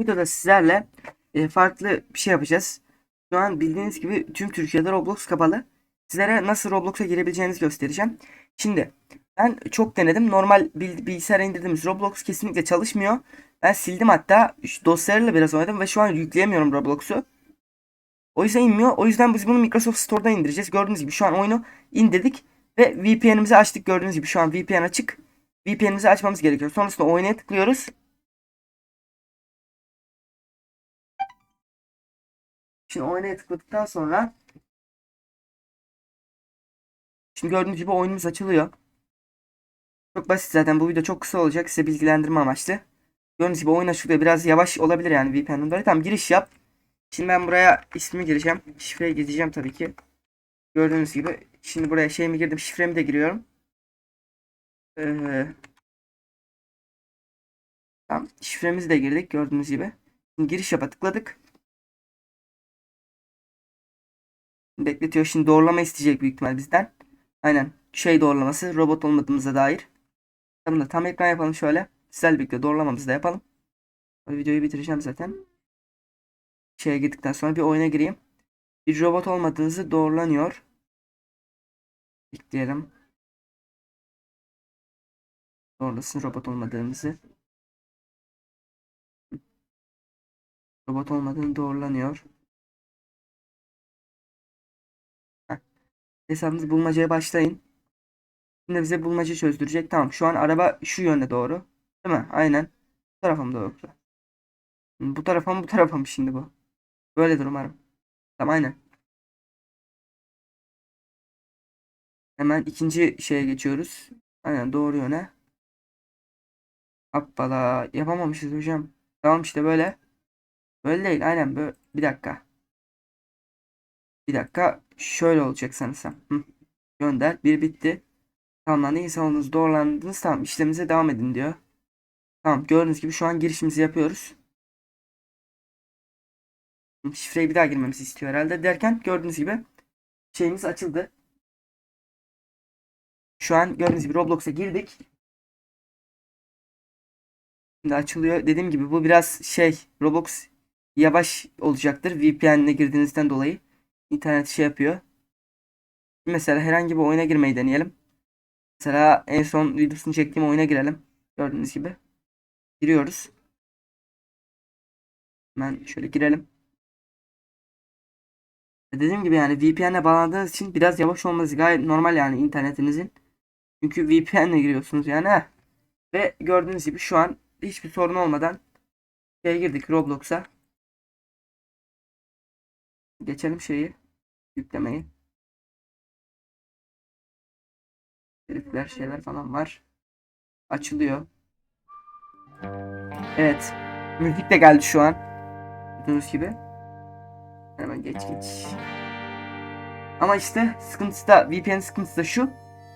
Videoda sizlerle e, farklı bir şey yapacağız. Şu an bildiğiniz gibi tüm Türkiye'de Roblox kapalı. Sizlere nasıl Roblox'a girebileceğinizi göstereceğim. Şimdi ben çok denedim. Normal bil- bilgisayara indirdiğimiz Roblox kesinlikle çalışmıyor. Ben sildim hatta dosyalarıyla biraz oynadım ve şu an yükleyemiyorum Roblox'u. O yüzden inmiyor. O yüzden biz bunu Microsoft Store'dan indireceğiz. Gördüğünüz gibi şu an oyunu indirdik ve VPN'imizi açtık. Gördüğünüz gibi şu an VPN açık. VPN'imizi açmamız gerekiyor. Sonrasında oynaya tıklıyoruz. Şimdi oynaya tıkladıktan sonra Şimdi gördüğünüz gibi oyunumuz açılıyor. Çok basit zaten bu video çok kısa olacak size bilgilendirme amaçlı. Gördüğünüz gibi oyun açılıyor biraz yavaş olabilir yani VPN'den dolayı. Tamam giriş yap. Şimdi ben buraya ismi gireceğim. Şifreyi gireceğim tabii ki. Gördüğünüz gibi şimdi buraya şeyimi girdim şifremi de giriyorum. Ee, tamam şifremizi de girdik gördüğünüz gibi. Şimdi giriş yapa tıkladık. Bekletiyor. Şimdi doğrulama isteyecek büyük ihtimal bizden. Aynen. Şey doğrulaması. Robot olmadığımıza dair. Bunu da tam ekran yapalım şöyle. Sizlerle birlikte doğrulamamızı da yapalım. Videoyu bitireceğim zaten. Şeye girdikten sonra bir oyuna gireyim. Bir robot olmadığınızı doğrulanıyor. Ekleyelim. Doğrulasın robot olmadığınızı. Robot olmadığını doğrulanıyor. Hesabınızı bulmacaya başlayın. Şimdi bize bulmaca çözdürecek. Tamam şu an araba şu yönde doğru. Değil mi? Aynen. Bu tarafa mı doğru? Bu tarafa mı bu tarafa mı şimdi bu? Böyledir umarım. Tamam aynen. Hemen ikinci şeye geçiyoruz. Aynen doğru yöne. Hoppala yapamamışız hocam. Tamam işte böyle. Böyle değil aynen böyle. Bir dakika. Bir dakika. Şöyle olacak sanırsam. Gönder. Bir bitti. Tamamlandı. İnsan doğrulandınız. Tamam işlemimize devam edin diyor. Tamam gördüğünüz gibi şu an girişimizi yapıyoruz. Şifreyi bir daha girmemizi istiyor herhalde derken gördüğünüz gibi şeyimiz açıldı. Şu an gördüğünüz gibi Roblox'a girdik. Şimdi açılıyor. Dediğim gibi bu biraz şey Roblox yavaş olacaktır. VPN'le girdiğinizden dolayı internet şey yapıyor. Mesela herhangi bir oyuna girmeyi deneyelim. Mesela en son videosunu çektiğim oyuna girelim. Gördüğünüz gibi. Giriyoruz. Hemen şöyle girelim. Dediğim gibi yani VPN'le bağlandığınız için biraz yavaş olması gayet normal yani internetinizin. Çünkü VPN'le giriyorsunuz yani. heh. Ve gördüğünüz gibi şu an hiçbir sorun olmadan şeye girdik Roblox'a. Geçelim şeyi yüklemeyi. Herifler şeyler falan var. Açılıyor. Evet. Müzik de geldi şu an. Gördüğünüz gibi. Hemen geç geç. Ama işte sıkıntısı da VPN sıkıntısı da şu.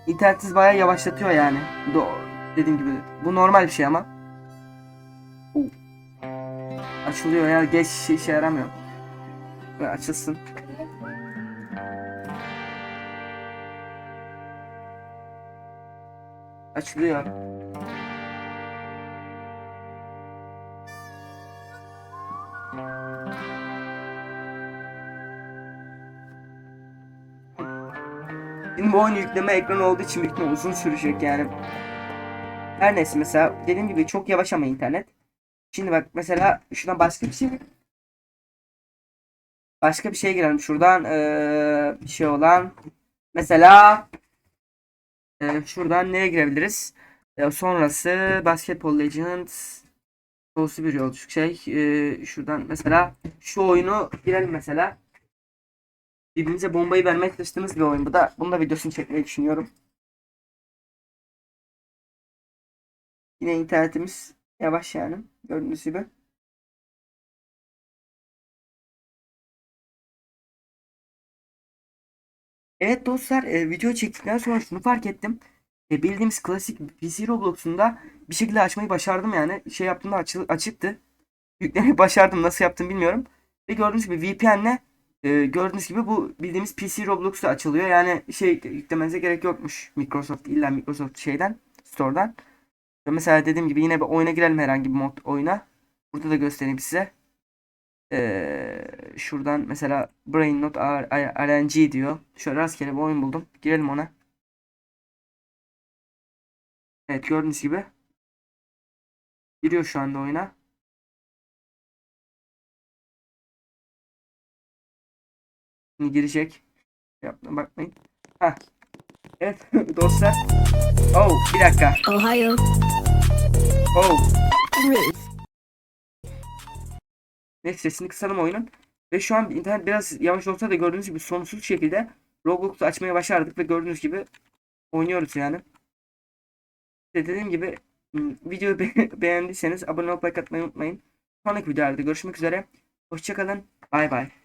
İnternetsiz bayağı yavaşlatıyor yani. Do dediğim gibi. Bu normal bir şey ama. Açılıyor ya. Geç işe yaramıyor. Böyle açılsın. Açılıyor. Şimdi bu oyunu yükleme ekranı olduğu için büyük uzun sürecek yani. Her neyse mesela dediğim gibi çok yavaş ama internet. Şimdi bak mesela şuradan başka bir şey başka bir şey girelim şuradan eee, bir şey olan mesela eee, şuradan neye girebiliriz? Eee, sonrası Basketball Legends sonsuz bir yolculuk şey eee, şuradan mesela şu oyunu girelim mesela birbirimize bombayı vermeye çalıştığımız bir oyun bu da bunun da videosunu çekmeyi düşünüyorum. Yine internetimiz yavaş yani gördüğünüz gibi. Evet dostlar e, video çektikten sonra şunu fark ettim. E, bildiğimiz klasik PC Roblox'unda bir şekilde açmayı başardım yani. Şey yaptığımda açı, açıktı. Yüklemeyi başardım. Nasıl yaptım bilmiyorum. Ve gördüğünüz gibi VPN'le e, gördüğünüz gibi bu bildiğimiz PC Roblox'ta açılıyor. Yani şey yüklemenize gerek yokmuş. Microsoft illa Microsoft şeyden, store'dan. Ve mesela dediğim gibi yine bir oyuna girelim herhangi bir mod oyuna. Burada da göstereyim size. Ee, şuradan mesela Brain Not RNG diyor. Şöyle rastgele bir oyun buldum. Girelim ona. Evet gördüğünüz gibi. Giriyor şu anda oyuna. Şimdi girecek. Yapma bakmayın. Heh. Evet dostlar. Oh bir dakika. Ohio, Oh. Neyse sesini kısalım oyunun. Ve şu an internet biraz yavaş olsa da gördüğünüz gibi sonsuz şekilde Roblox'u açmaya başardık ve gördüğünüz gibi oynuyoruz yani. İşte dediğim gibi videoyu be- beğendiyseniz abone olup like atmayı unutmayın. Sonraki videolarda görüşmek üzere. Hoşçakalın. Bay bay.